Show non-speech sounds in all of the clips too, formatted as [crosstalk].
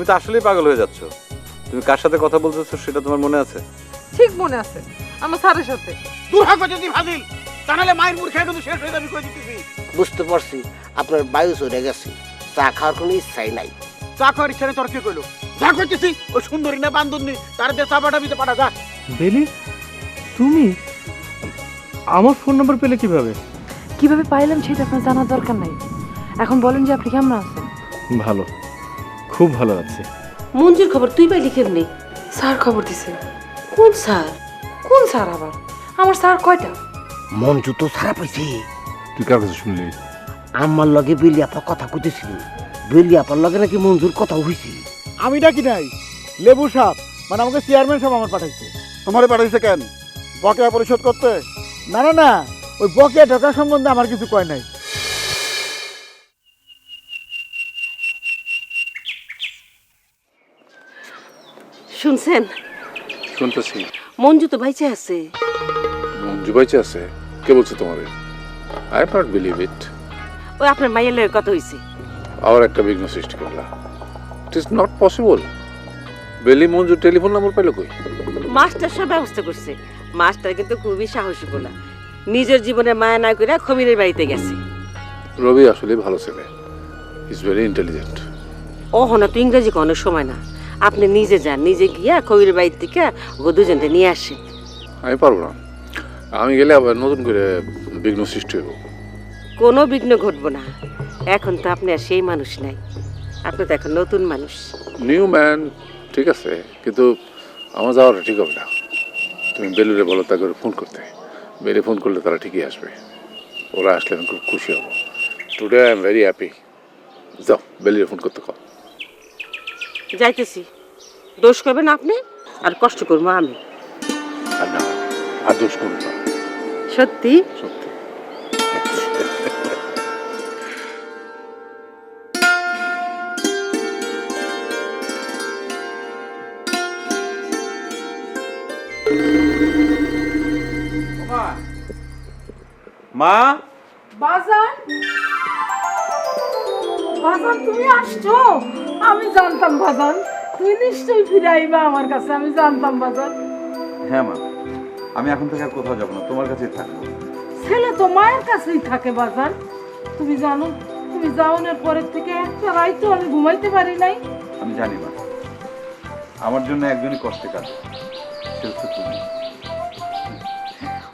তুমি তো আসলেই পাগল হয়ে যাচ্ছ। তুমি কার সাথে কথা বলতেছো সেটা তোমার মনে আছে? ঠিক মনে আছে আমার স্যারের সাথে। দূর হাকো যদি ফাজিল তা নাহলে মায়ের মুড় খেয়ে কিন্তু শেষ হয়ে যাবে কই দিতেছি? বুঝতে পারছি আপনার বায়ু চলে গেছে চা খাওয়ার কোনো ইচ্ছাই নাই। চা খাওয়ার ইচ্ছা নেই তোর কে কইলো? যা কইতেছি ও সুন্দরী না বান্ধবী তার দিয়ে চা পাঠাবিতে পাঠা যা। বেলি তুমি আমার ফোন নাম্বার পেলে কীভাবে? কীভাবে পাইলাম সেটা আপনার জানার দরকার নাই। এখন বলেন যে আপনি কেমন আছেন? ভালো। খুব ভালো আছে। মঞ্জুর খবর তুই পাইলি কেমনি স্যার খবর দিছে। কোন স্যার? কোন স্যার আবার? আমার স্যার কয়টা? মঞ্জু তো সারা পাইছে। তুই কার কাছে শুনলি? আমার লগে বেলি আপা কথা কইতেছিল। বেলি আপার লগে নাকি মঞ্জুর কথা হইছে। আমি ডাকি নাই। লেবু সাপ মানে আমাকে চেয়ারম্যান সাহেব আমার পাঠাইছে। তোমারে পাঠাইছে কেন? বকেয়া পরিশোধ করতে? না না না। ওই বকেয়া টাকা সম্বন্ধে আমার কিছু কয় নাই। শুনছেন? শুনতেছি। মঞ্জু তো বাইচে আছে। মঞ্জু বাইচে আছে? কে বলছে তোমারে? আই নট বিলিভ ইট ওই আপনার মাইয়ের লয়ের কথা হইছে। আবার একটা বিঘ্ন সৃষ্টি করলা। ইট ইজ নট পসিবল বেলি মঞ্জু টেলিফোন নাম্বার পাইলো কই? মাস্টার সব ব্যবস্থা করছে। মাস্টার কিন্তু খুবই সাহসী বলা। নিজের জীবনে মায়া না করে খবিরের বাড়িতে গেছে। রবি আসলে ভালো ছেলে। ইজ ভেরি ইন্টেলিজেন্ট ও হনা তো ইংরেজি কোনো সময় না। আপনি নিজে যান নিজে গিয়া কবিরের বাড়ি থেকে ও দুজনকে নিয়ে আসেন। আমি পারব না। আমি গেলে আবার নতুন করে বিঘ্ন সৃষ্টি হইব। কোনো বিঘ্ন ঘটবো না। এখন তো আপনি আর সেই মানুষ নাই। আপনি তো এখন নতুন মানুষ। নিউ ম্যান ঠিক আছে কিন্তু আমার যাওয়াটা ঠিক হবে না। তুমি বেলুরে বলো তা করে ফোন করতে। বেলে ফোন করলে তারা ঠিকই আসবে। ওরা আসলে আমি খুব খুশি হব। Today I am very happy যাও বেলুরে ফোন করতে কল। যাইতেছি। দোষ করবেন আপনি আর কষ্ট করব আমি। আর না আর দোষ করুন না। সত্যি? সত্যি। মা? বাজার বাজার তুমি আসছো? আমি জানতাম বাজান। তুমি নিশ্চয়ই ফিরে আইবা আমার কাছে আমি জানতাম বাজান। হ্যাঁ মা আমি এখন থেকে আর কোথাও যাব না তোমার কাছেই থাকব। ছেলে তো মায়ের কাছেই থাকে বাজান। তুমি জানো তুমি যাওয়ানোর পরের থেকে একটা রাইতো আমি ঘুমাইতে পারি নাই। আমি জানি মা আমার জন্য একজনই কষ্টে কাটে সে হচ্ছে তুমি।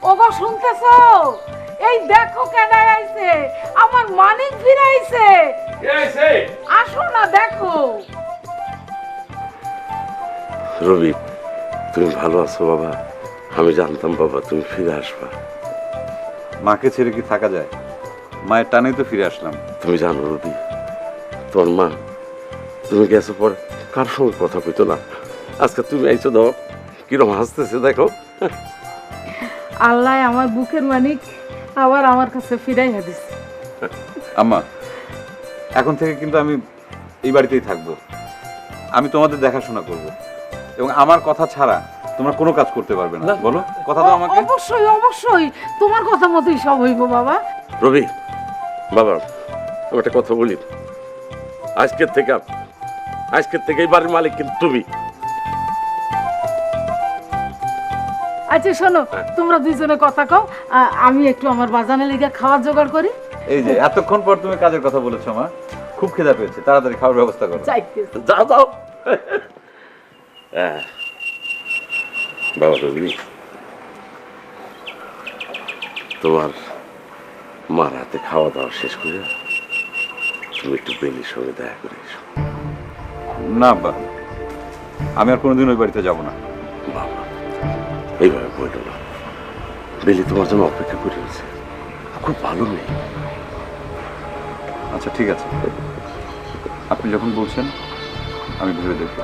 ওগো শুনতেছো? এই দেখো কেন আইছে? আমার মানিক ফিরাইছে আসো না দেখো। রবি তুমি ভালো আছো বাবা? আমি জানতাম বাবা তুমি ফিরে আসবা। মাকে ছেড়ে কি থাকা যায়? মায়ের টানেই তো ফিরে আসলাম। তুমি জানো রবি তোর মা তুমি গেছো পর কার সঙ্গে কথা কইতো না? আজকে তুমি আইছো দাও কিরম হাসতেছে দেখো। আল্লাহ আমার বুকের মানিক আবার আমার কাছে ফিরাই দিছে আম্মা এখন থেকে কিন্তু আমি এই বাড়িতেই থাকব। আমি তোমাদের দেখাশোনা করব। এবং আমার কথা ছাড়া তোমরা কোনো কাজ করতে পারবে না। বলো কথা তো আমাকে। অবশ্যই অবশ্যই। তোমার কথা মতোই সব হইব বাবা। রবি বাবা একটা কথা বলি। আজকের থেকে আজকের থেকে এই বাড়ির মালিক কিন্তু তুমি। আচ্ছা শোনো তোমরা দুইজনে কথা কও আমি একটু আমার বাজানে লিগে খাবার জোগাড় করি। এই যে এতক্ষণ পর তুমি কাজের কথা বলেছ মা। খুব খেদা পেয়েছে তাড়াতাড়ি খাওয়ার ব্যবস্থা করো। যাও যাও। হ্যাঁ। বাবা রবি তোমার মার হাতে খাওয়া দাওয়া শেষ করে তুমি একটু বেলির সঙ্গে দেখা করে এসো। না আব্বা আমি আর কোনোদিন ওই বাড়িতে যাব না। এইভাবে বলল না বেলি তোমার জন্য অপেক্ষা করে আছে খুব ভালো মেয়ে। আচ্ছা ঠিক আছে। আপনি যখন বলছেন আমি ভেবে দেখব।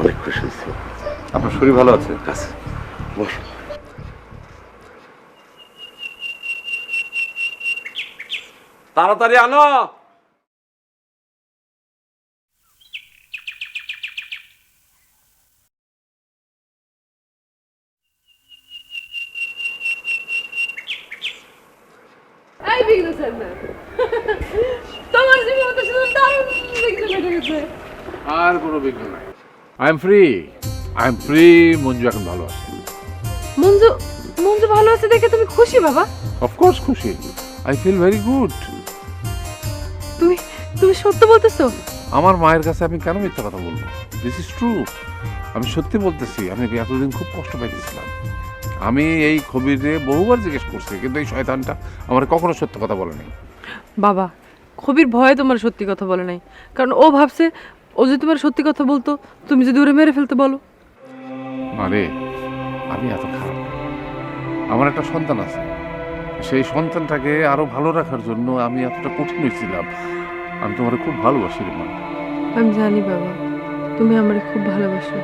অনেক খুশি হয়েছি। আপনার শরীর ভালো আছে? কাছে বস। তাড়াতাড়ি আনো! আর কোনো বিঘ্ন নাই I am free I am free Manju এখন ভালো আছে মঞ্জু মঞ্জু ভালো আছে দেখে তুমি খুশি বাবা অফকোর্স খুশি আই ফিল ভেরি গুড তুমি তুমি সত্য বলতেছো আমার মায়ের কাছে আমি কেন মিথ্যা কথা বলব দিস ইজ ট্রু আমি সত্যি বলতেছি আমি এতদিন খুব কষ্ট পাইতেছিলাম? আমি এই খবিরে বহুবার জিজ্ঞেস করছি কিন্তু এই শয়তানটা আমার কখনো সত্য কথা বলে নাই। বাবা কবির ভয়ে তোমার সত্যি কথা বলে নাই। কারণ ও ভাবছে ও যদি তোমার সত্যি কথা বলতো তুমি যদি ওরে মেরে ফেলতে বলো। আরে আমি এত খারাপ। আমার একটা সন্তান আছে। সেই সন্তানটাকে আরও ভালো রাখার জন্য আমি এতটা কঠিন হয়েছিলাম। আমি তোমার খুব ভালোবাসি রে মা। আমি জানি বাবা তুমি আমারে খুব ভালোবাসো।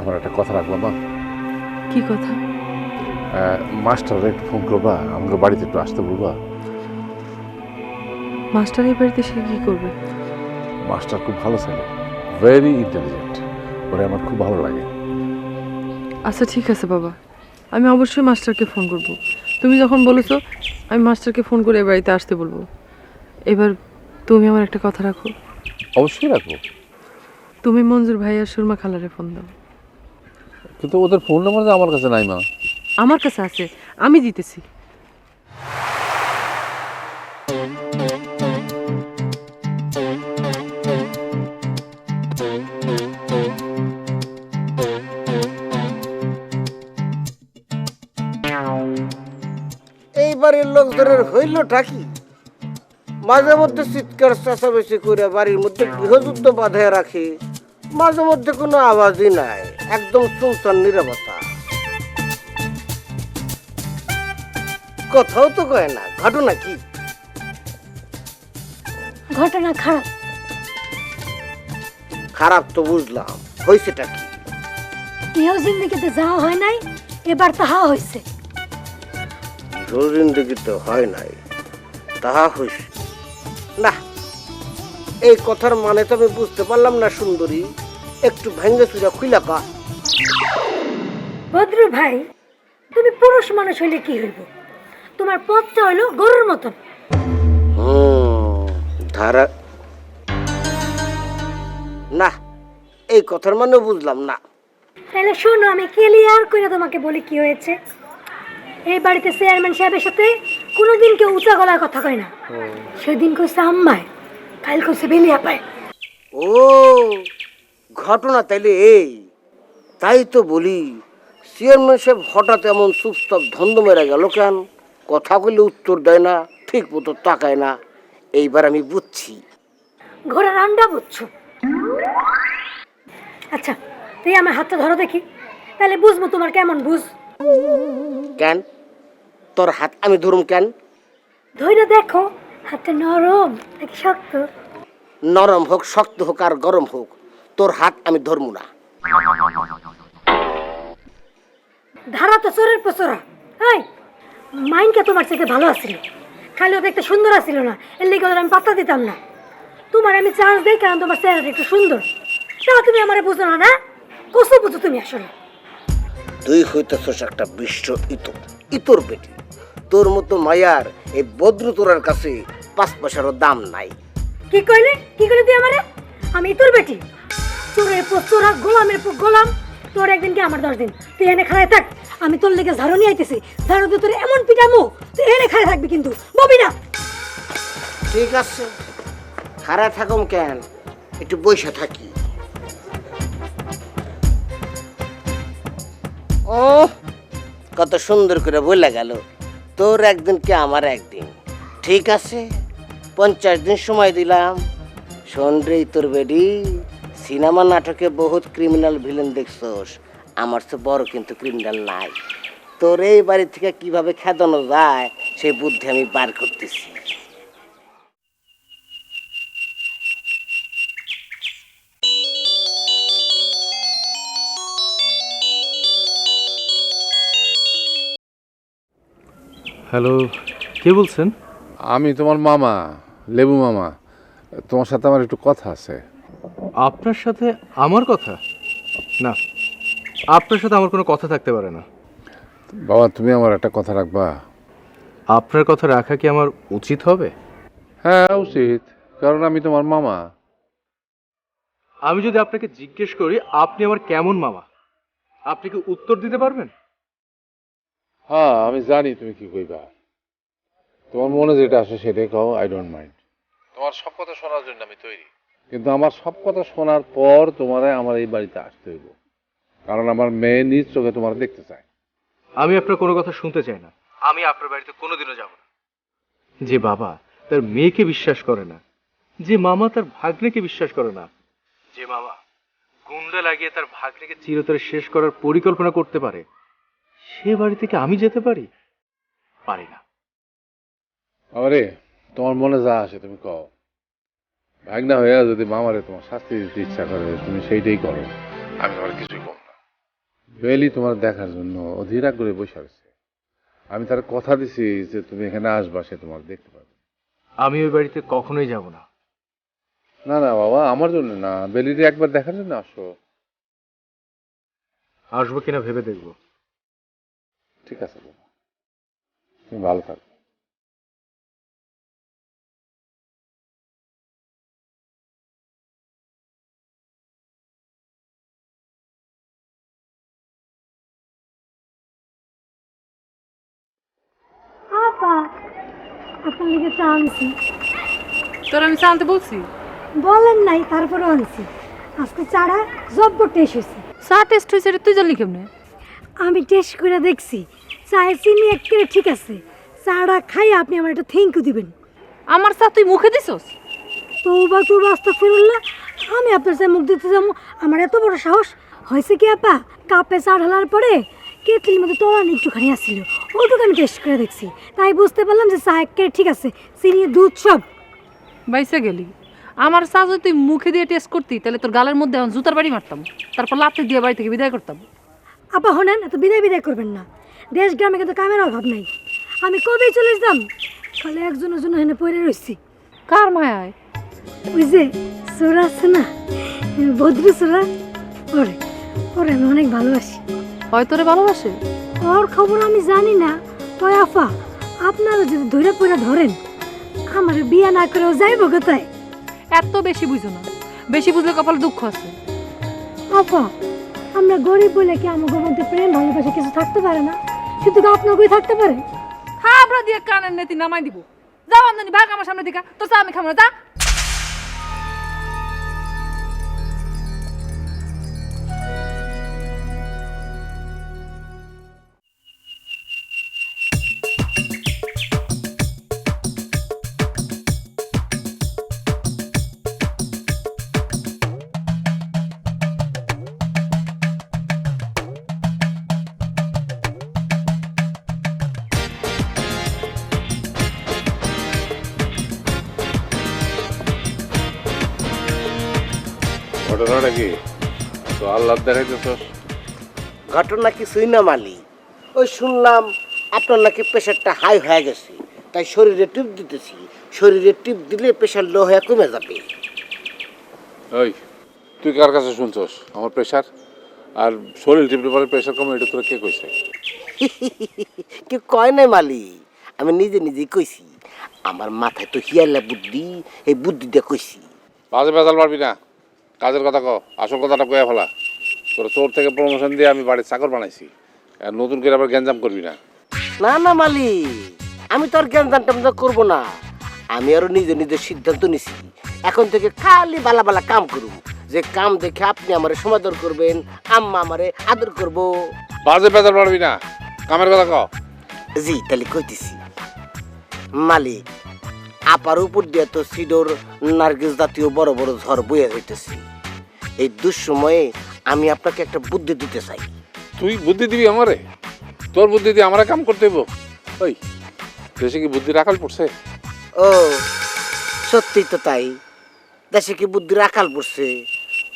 আমার একটা কথা রাখবা মা কি কথা? মাস্টার একটু ফোন করবা? আমাকে বাড়িতে একটু আসতে বলবা? মাস্টার এই বাড়িতে সে কি করবে? মাস্টার খুব ভালো ছেলে। ভেরি ইন্টেলিজেন্ট ওরে আমার খুব ভালো লাগে। আচ্ছা ঠিক আছে বাবা। আমি অবশ্যই মাস্টারকে ফোন করব। তুমি যখন বলেছ আমি মাস্টারকে ফোন করে এ বাড়িতে আসতে বলব। এবার তুমি আমার একটা কথা রাখো। অবশ্যই রাখব। তুমি মঞ্জুর ভাই আর সুরমা খালারে ফোন দাও। কিন্তু ওদের ফোন নাম্বার তো আমার কাছে নাই মা। আমার কাছে আছে। আমি দিতেছি। এই বাড়ির লোকজনের হইলটা কি? মাঝে মধ্যে চিৎকার চেঁচামেচি করে বাড়ির মধ্যে গৃহযুদ্ধ বাঁধায় রাখে। মাঝে মধ্যে কোনো আওয়াজই নাই একদম শুনশান নিরবতা। কোথাও তো কয় না ঘটনা কি? ঘটনা খারাপ। খারাপ তো বুঝলাম হয়েছেটা কি? ইহ জিন্দিগিতে যাওয়া হয় নাই এবার তাহা হয়েছে জিন্দগি তো হয় নাই তাহা হইছে। না এই কথার মানে তো আমি বুঝতে পারলাম না সুন্দরী। একটু ভেঙ্গে চুরা খুইলা কা ভদ্র ভাই তুমি পুরুষ মানুষ হইলে কি হইব? তোমার পথটা হইল গরুর মতন। ধারা না এই কথার মানে বুঝলাম না। তাহলে শোনো আমি ক্লিয়ার করে তোমাকে বলি কি হয়েছে। এই বাড়িতে চেয়ারম্যান সাহেবের সাথে কোনোদিন কেউ উঁচা গলার কথা কয় না। সেদিন কইছে আম্মায় কাল কইছে বেলিয়া পায়। ও ঘটনা তাইলে এই। তাই তো বলি চেয়ারম্যান সাহেব হঠাৎ এমন চুপচাপ ধন্দ মেরে গেল কেন? কথা বললে উত্তর দেয় না ঠিক মতো তাকায় না। এইবার আমি বুঝছি। ঘোড়ার আন্ডা বুঝছ? আচ্ছা তুই আমার হাতটা ধরো দেখি। তাহলে বুঝব তোমার কেমন বুঝ। কেন? তোর হাত আমি ধরুম কেন? ধইরা দেখো হাতটা নরম নাকি শক্ত? নরম হোক শক্ত হোক আর গরম হোক তোর হাত আমি ধরবো না। ধারা তো চোরের পচোরা হাই মাইনকে তোমার থেকে ভালো আছিল। খালি ও দেখতে সুন্দর আছিল না এর লেগে ওদের আমি পাত্তা দিতাম না। তোমার আমি চান্স দেই কারণ তোমার চেহারাটা একটু সুন্দর। তাও তুমি আমারে বুঝো না না? কসু বুঝো তুমি আসলে? তুই হইতেছস একটা বিশ্ব ইতর ইতর বেটি। তোর মতো মায়ার এই বদ্র তোরার কাছে পাঁচ পয়সারও দাম নাই। কি কইলে? কি কইলে তুই আমারে? আমি তোর বেটি চোরের পচোরা গোলামের পর গোলাম। তোর একদিন কি আমার দশ দিন? তুই এনে খাড়ায় থাক। আমি তোর লেগে ঝাড়ু নিয়ে আইতেছি। ঝাড়ু দিয়ে তোর এমন পিটামো তুই এনে খাড়ায় থাকবি কিন্তু। ববি না। ঠিক আছে। খারাপ থাকুম কেন? একটু বসে থাকি। ও কত সুন্দর করে বলে গেল। তোর একদিন কি আমার একদিন? ঠিক আছে? পঞ্চাশ দিন সময় দিলাম। শোন রে তোর বেডি সিনেমা নাটকে বহুত ক্রিমিনাল ভিলেন দেখছস। আমার তো বড় কিন্তু ক্রিমিনাল নাই। তোর এই বাড়ি থেকে কীভাবে খেদানো যায় সেই বুদ্ধি আমি বার করতেছি। হ্যালো কে বলছেন? আমি তোমার মামা। লেবু মামা তোমার সাথে আমার একটু কথা আছে। আপনার সাথে আমার কথা? না আপনার সাথে আমার কোনো কথা থাকতে পারে না। বাবা তুমি আমার একটা কথা রাখবা। আপনার কথা রাখা কি আমার উচিত হবে? হ্যাঁ উচিত কারণ আমি তোমার মামা। আমি যদি আপনাকে জিজ্ঞেস করি আপনি আমার কেমন মামা? আপনি কি উত্তর দিতে পারবেন? হ্যাঁ আমি জানি তুমি কি কইবা। তোমার মনে যেটা আসে সেটাই কও আই ডোন্ট মাইন্ড তোমার সব কথা শোনার জন্য আমি তৈরি। কিন্তু আমার সব কথা শোনার পর তোমারে আমার এই বাড়িতে আসতে হইব। কারণ আমার মেয়ে নিজ চোখে তোমার দেখতে চায়। আমি আপনার কোনো কথা শুনতে চাই না। আমি আপনার বাড়িতে কোনোদিনও যাব না। যে বাবা তার মেয়েকে বিশ্বাস করে না যে মামা তার ভাগ্নেকে বিশ্বাস করে না যে মামা গুন্ডা লাগিয়ে তার ভাগ্নেকে চিরতরে শেষ করার পরিকল্পনা করতে পারে সে বাড়ি থেকে আমি যেতে পারি? পারি না। আমারে তোমার মনে যা আসে তুমি কও। ভাগনা হইয়া যদি মামারে তোমার শাস্তি দিতে ইচ্ছা করে তুমি সেইটাই করো। আমি তোমার কিছুই কম না। বেলি তোমার দেখার জন্য অধীর করে বসে আছে। আমি তার কথা দিছি যে তুমি এখানে আসবা সে তোমার দেখতে পাবে। আমি ওই বাড়িতে কখনোই যাব না। না না বাবা আমার জন্য না। বেলিরে একবার দেখার জন্য আসো। আসব কিনা ভেবে দেখব। ঠিক আছে বাবা। তুমি ভালো থাকো। আপা আপনার লিগে চা আনছি। তোর আমি চা আনতে বলছি? বলেন নাই তারপরেও আনছি। আজকে চারা জব্ব টেস্ট হয়েছে। চা টেস্ট হয়েছে তুই জানলি কেমনে? আমি টেস্ট করে দেখছি। চায়ের চিনি একেবারে ঠিক আছে। চাটা খাই আপনি আমার একটা থ্যাংক ইউ দিবেন। আমার চা তুই মুখে দিছস? তৌবা তো রাস্তা ফিরুল্লাহ আমি আপনার সাথে মুখ দিতে যাব। আমার এত বড় সাহস। হয়েছে কি আপা? কাপে চা ঢালার পরে কেটলির মধ্যে তোলানি একটুখানি আসছিল। ওটুকু আমি টেস্ট করে দেখছি। তাই বুঝতে পারলাম যে একেবারে ঠিক আছে চিনি দুধ সব। বাইসে গেলি। আমার চা যদি তুই মুখে দিয়ে টেস্ট করতি তাহলে তোর গালের মধ্যে এখন জুতার বাড়ি মারতাম। তারপর লাত্তি দিয়ে বাড়ি থেকে বিদায় করতাম। আপা হনেন এত বিদায় বিদায় করবেন না। দেশ গ্রামে কিন্তু কামের অভাব নাই। আমি কবেই চলে যেতাম খালি একজনের জন্য হেনে পড়ে রয়েছি কার মায়ায়? ওই যে সোরা আছে না ভদ্র সোরা ওরে ওরে আমি অনেক ভালোবাসি। তোরে ভালোবাসে? ওর খবর আমি জানি না। তয় আফা আপনারা যদি ধরে পড়ে ধরেন আমার বিয়ে না করেও যাইব কোথায়? এত বেশি বুঝো না। বেশি বুঝলে কপালে দুঃখ আছে। আফা আমরা গরিব বলে কি আমাদের মধ্যে প্রেম ভালোবাসা কিছু থাকতে পারে না? শুধু কি আপনাকেই থাকতে পারে? খাবরা দিয়ে কানের নেতি নামাই দিব। যাও আমদানি ভাগ আমার সামনে দিকা। তোর চা আমি খাব না তা ঘটনাটা কি তো আল্লাহ ঘটনা কিছুই না মালি। ওই শুনলাম আপনার নাকি প্রেশারটা হাই হয়ে গেছে তাই শরীরে টিপ দিতেছি। শরীরে টিপ দিলে প্রেশার লো হয়ে কমে যাবে। ওই তুই কার কাছে শুনছস? আমার প্রেশার? আর শরীর টিপলে পরে প্রেশার কমে এটা তোরা কে কইছে? [laughs] কেউ কয় নাই মালি আমি নিজে নিজেই কইছি। আমার মাথায় তো হিয়ালা বুদ্ধি এই বুদ্ধি দিয়ে কইছি। বাজে বেজাল পারবি না। কাজের কথা কও আসল কথাটা কয়ে ফেলা। তোর চোর থেকে প্রমোশন দিয়ে আমি বাড়ির চাকর বানাইছি। আর নতুন করে আবার গ্যাঞ্জাম করবি না। না না মালি আমি তো আর জ্ঞান টামজা করব না। আমি আরও নিজে নিজের সিদ্ধান্ত নিছি এখন থেকে খালি বালা বালা কাম করব। যে কাম দেখে আপনি আমারে সমাদর করবেন আম্মা আমারে আদর করব। বাজে বেজাল পারবি না। কামের কথা কও। জি তাহলে কইতেছি। মালিক আপার উপর দিয়ে তো সিডোর নার্গিস জাতীয় বড় বড় ঝড় বয়ে যাইতেছি। এই দুঃসময়ে আমি আপনাকে একটা বুদ্ধি দিতে চাই। তুই বুদ্ধি দিবি আমারে? তোর বুদ্ধি দিয়ে আমরা কাম করতে হইব? ওই দেশে কি বুদ্ধি রাখাল পড়ছে? ও সত্যি তো তাই। দেশে কি বুদ্ধির আকাল পড়ছে?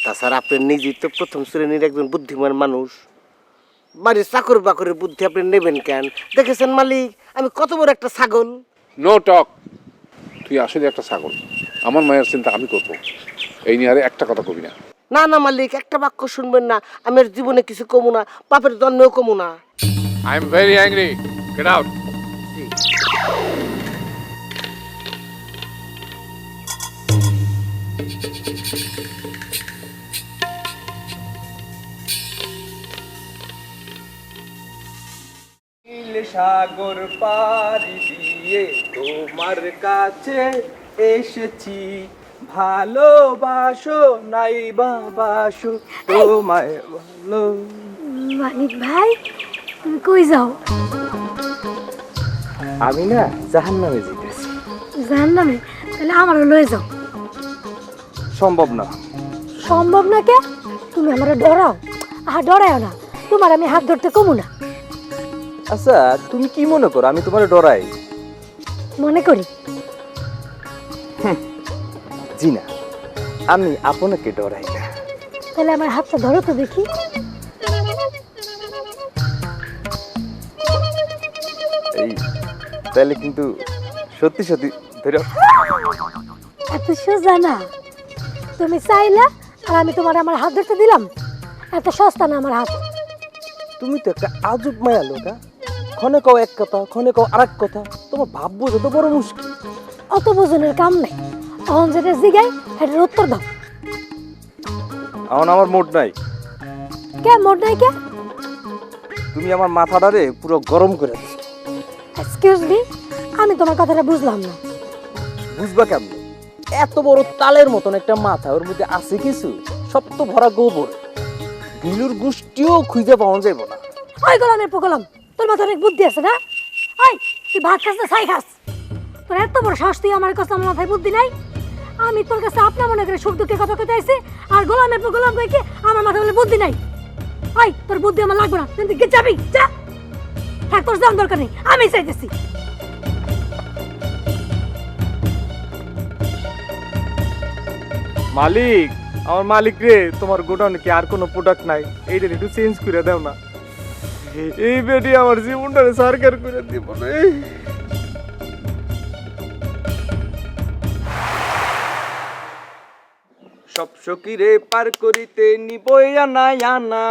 তাছাড়া আপনি নিজেই তো প্রথম শ্রেণির একজন বুদ্ধিমান মানুষ। বাড়ির চাকর বাকরের বুদ্ধি আপনি নেবেন কেন? দেখেছেন মালিক আমি কত বড় একটা ছাগল। নো টক তুই আসলে একটা ছাগল। আমার মায়ের চিন্তা আমি করব। এই নিয়ে আর একটা কথা কবি না। না না মালিক একটা বাক্য শুনবেন না। আমার জীবনে কিছু কমু না পাপের জন্মেও কমু না। I am very angry get out Sagar পারিস দিয়ে তোমার কাছে এসেছি। ভালোবাসো নাই বাবাসো তোমায় ভালো। মানিক ভাই তুমি কই যাও? আমি না জাহান নামে জিতেছি জান নামে তাহলে আমারও লয়ে যাও। সম্ভব না। সম্ভব না কে? তুমি আমার ডরাও। আহা ডরাও না। তোমার আমি হাত ধরতে কমু না। আচ্ছা তুমি কি মনে করো? আমি তোমার ডরাই। মনে করি। জি না আমি আপনাকে ডরাই না। তাহলে আমার হাতটা ধরো তো দেখি। এই তাহলে কিন্তু সত্যি সত্যি ধরে। এত সোজা না। তুমি চাইলা আর আমি তোমার আমার হাত ধরতে দিলাম। এত সস্তা না আমার হাত। তুমি তো একটা আজব মায়া লোকা। ক্ষণে কও এক কথা ক্ষণে কও আরেক কথা তোমার ভাব বোঝা তো বড় মুশকিল। অত বোঝনের কাম নাই। তখন যেটা জিগাই সেটার উত্তর দাও। এখন আমার মোট নাই। কে মোট নাই কে? তুমি আমার মাথাটারে পুরো গরম করে দিছো এক্সকিউজ মি আমি তোমার কথাটা বুঝলাম না। বুঝবা কেমন? এত বড় তালের মতন একটা মাথা ওর মধ্যে আছে কিছু? সব তো ভরা গোবর। বিলুর গোষ্ঠীও খুঁজে পাওয়া যাইব না। ওই গোলামের পোকলাম তোর মাথায় অনেক বুদ্ধি আছে না? ওই তুই ভাত খাস না ছাই খাস। তোর এত বড় সাহস, তুই আমার কাছে আমার মাথায় বুদ্ধি নাই? আমি তোর কাছে আপনার মনে করে সুখ দুঃখের কথা কথা আইছি, আর গোলামের পর গোলাম কইকে আমার মাথায় বলে বুদ্ধি নাই। ওই তোর বুদ্ধি আমার লাগবে না, তুই দিকে যাবি, যা। থাক, তোর যাওয়ার দরকার নেই, আমি চাইতেছি। মালিক, আমার মালিক রে, তোমার গোডাউনে কি আর কোনো প্রোডাক্ট নাই? এইটা একটু চেঞ্জ করে দাও না। এই বেডি আমার জীবনটা সরকার করে দিব সব সকিরে পার করিতে নিবই আনা আনা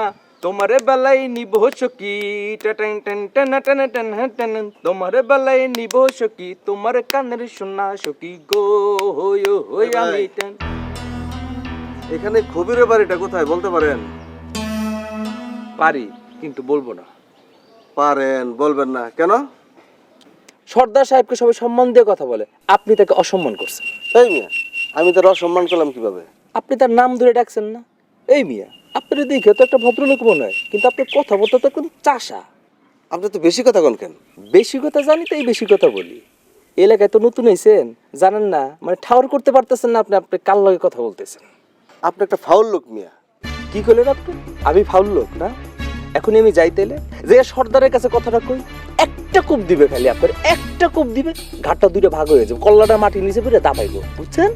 তোমারে বেলায় নিব সকি ten ten ten ten ten ten. তোমারে বেলায় নিব সকি তোমার কানের শোনা সকি গো হই হই আমি টেন। এখানে খবিরের বাড়িটা কোথায় বলতে পারেন? পারি কিন্তু বলব না। পারেন বলবেন না। কেন? সর্দার সাহেবকে সবাই সম্মান দিয়ে কথা বলে। আপনি তাকে অসম্মান করছেন। এই মিয়া আমি তার অসম্মান করলাম কীভাবে? আপনি তার নাম ধরে ডাকছেন না? এই মিয়া আপনার দেখে তো একটা ভদ্রলোক মনে হয় কিন্তু আপনার কথাবার্তা তো একদম চাষা। আপনি তো বেশি কথা কোন কেন? বেশি কথা জানি তো এই বেশি কথা বলি। এলাকায় তো নতুন হয়েছেন জানেন না মানে ঠাওর করতে পারতেছেন না আপনি আপনি কার লগে কথা বলতেছেন? আপনি একটা ফাউল লোক মিয়া। কি করলেন আপনি? আমি ফাউল লোক না? এখন আমি যাইতেলে যে সর্দারের কাছে কথাটা কই একটা কূপ দিবে খালি আপনার একটা কূপ দিবে ঘাটটা দুইটা ভাগ হয়ে যাবে। কল্লাটা মাটির নিচে পড়ে দাবাইবো বুঝছেন?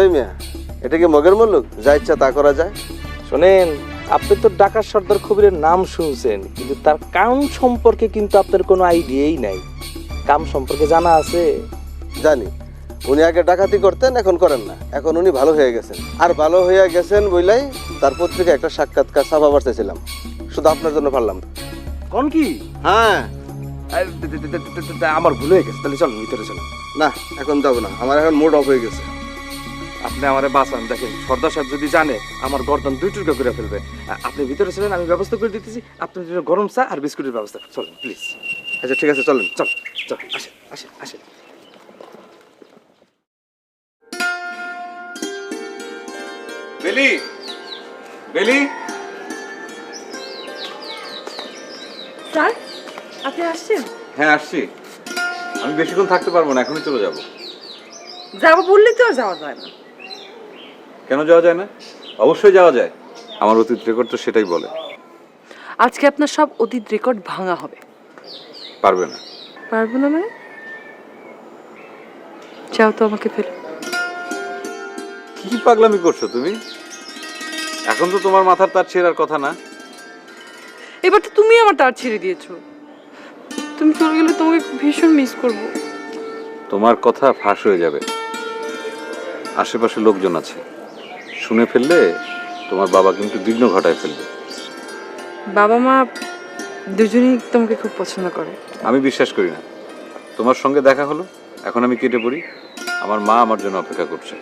এই মিয়া এটা কি মগের মুল্লুক? যা ইচ্ছা তা করা যায়। শোনেন আপনি তো ডাকার সর্দার খবিরের নাম শুনছেন কিন্তু তার কাম সম্পর্কে কিন্তু আপনার কোনো আইডিয়াই নাই। কাম সম্পর্কে জানা আছে? জানি। উনি আগে ডাকাতি করতেন এখন করেন না। এখন উনি ভালো হয়ে গেছেন। আর ভালো হয়ে গেছেন বইলাই তার পত্রিকা একটা সাক্ষাৎকার ছাপাবার চাইছিলাম শুধু আপনার জন্য পারলাম। কোন কি? হ্যাঁ। আমার ভুল হয়ে গেছে। তাহলে চল ভিতরে চলুন না এখন যাব না। আমার এখন মুড অফ হয়ে গেছে। আপনি আমার বাঁচান। দেখেন সর্দার সাহেব যদি জানে আমার গর্দন দুই টুকরা করে ফেলবে। আপনি ভিতরে ছিলেন আমি ব্যবস্থা করে দিতেছি। আপনার জন্য গরম চা আর বিস্কুটের ব্যবস্থা চলুন প্লিজ আচ্ছা ঠিক আছে চলেন। চল চল আসেন আসেন আসেন। বেলি! বেলি! স্যার আপনি আসছেন? হ্যাঁ আসছি। আমি বেশিক্ষণ থাকতে পারব না এখনই চলে যাব। যাব বললে তো যাওয়া যায় না। কেন যাওয়া যায় না? অবশ্যই যাওয়া যায়। আমার অতীত রেকর্ড তো সেটাই বলে। আজকে আপনার সব অতীত রেকর্ড ভাঙা হবে। পারবে না। পারব না মানে? চাও তো আমাকে ফেলে। কি পাগলামি করছ তুমি? এখন তো তোমার মাথার তার ছেঁড়ার কথা না। এবার তো তুমি আমার তার ছেড়ে দিয়েছ। তুমি চলে গেলে তোমাকে ভীষণ মিস করব। তোমার কথা ফাঁস হয়ে যাবে। আশেপাশে লোকজন আছে। শুনে ফেললে তোমার বাবা কিন্তু বিঘ্ন ঘটায় ফেলবে। বাবা মা দুজনেই তোমাকে খুব পছন্দ করে। আমি বিশ্বাস করি না। তোমার সঙ্গে দেখা হলো। এখন আমি কেটে পড়ি। আমার মা আমার জন্য অপেক্ষা করছে।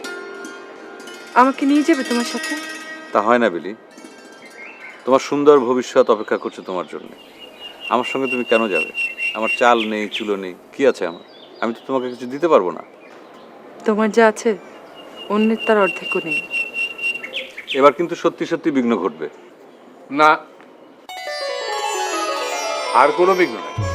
আমাকে নিয়ে যাবে তোমার সাথে? তা হয় না বিলি। তোমার সুন্দর ভবিষ্যৎ অপেক্ষা করছে তোমার জন্য। আমার সঙ্গে তুমি কেন যাবে? আমার চাল নেই চুলো নেই কি আছে আমার? আমি তো তোমাকে কিছু দিতে পারব না। তোমার যা আছে অন্যের তার অর্ধেক নেই। এবার কিন্তু সত্যি সত্যি বিঘ্ন ঘটবে। না আর কোনো বিঘ্ন নাই।